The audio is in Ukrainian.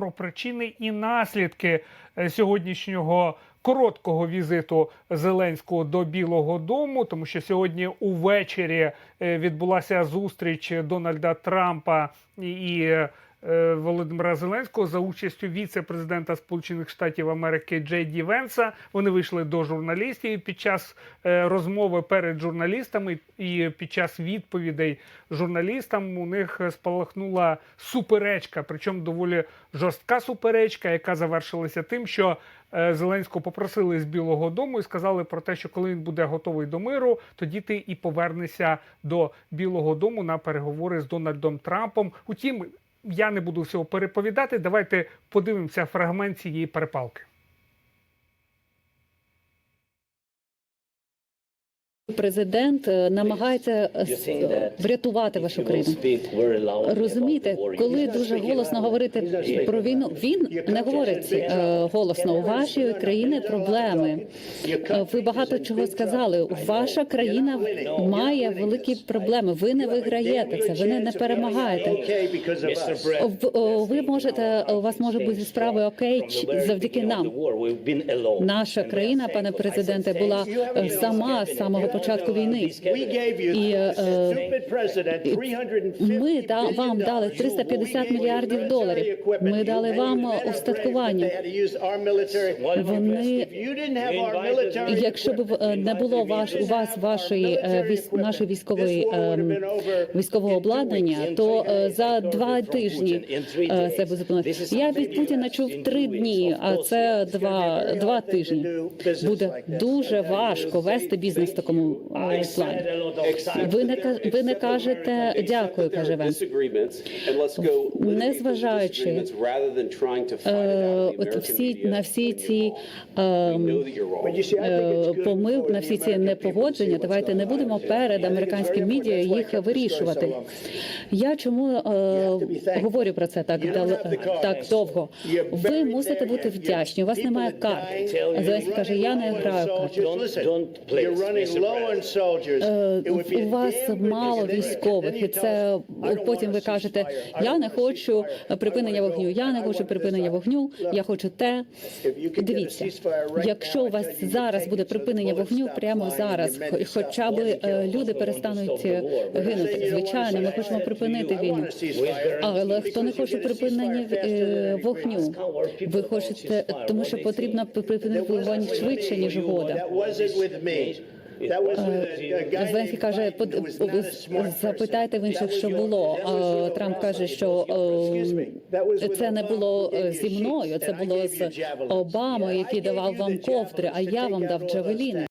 про причини і наслідки е, сьогоднішнього короткого візиту Зеленського до Білого Дому, тому що сьогодні увечері е, відбулася зустріч Дональда Трампа і. Е, Володимира Зеленського за участю віце-президента Сполучених Штатів Америки Джей Ді Венса. Вони вийшли до журналістів і під час е, розмови перед журналістами і під час відповідей журналістам у них спалахнула суперечка, причому доволі жорстка суперечка, яка завершилася тим, що е, Зеленського попросили з Білого Дому і сказали про те, що коли він буде готовий до миру, тоді ти і повернешся до Білого Дому на переговори з Дональдом Трампом. Утім, я не буду всього переповідати. Давайте подивимося фрагмент цієї перепалки. Президент е, намагається е, врятувати вашу країну. Розумієте, коли дуже голосно говорити про війну, він не говорить е, голосно. У вашій країни проблеми. Ви багато чого сказали. Ваша країна має великі проблеми. Ви не виграєте це. Ви не, перемагаєте. Ви можете у вас може бути справи окей завдяки нам. Наша країна, пане президенте, була сама з самого початку війни. І е, ми да, вам дали 350 мільярдів доларів. Ми дали вам устаткування. Вони- Якщо б е, не було ваш у вас вашої е, нашої військової е, військового обладнання, то е, за два тижні е, це би зупинило. Я від Путіна чув три дні, а це два, два тижні. Буде дуже важко вести бізнес в такому плані. Ви не ви не кажете дякую, каже Венс. Незважаючи Е, всі на всі ці е, е, помил, на всі ці непогодження, давайте не будемо перед американським медіа їх вирішувати. Я чому е, говорю про це так дал- так довго? Ви мусите бути вдячні. У вас немає карт. Зеленський каже, я не граю карт. Е, У вас мало військових, і це потім ви кажете, я не хочу припинення вогню. Я не хочу припинення вогню. Я хочу те. Дивіться, якщо у вас зараз буде припинення вогню, прямо зараз, хоча б е, люди перестануть е, гинути. Звичайно, ми хочемо припинити війну. Але хто не хоче припинення вогню? Ви хочете, тому що потрібно припинити вогонь швидше ніж угода. Зеленський каже, «Под- запитайте в інших, що було. А Трамп каже, що е, це не було е, зі мною, це було з Обамою, який давав вам ковдри, а я вам дав джавеліни.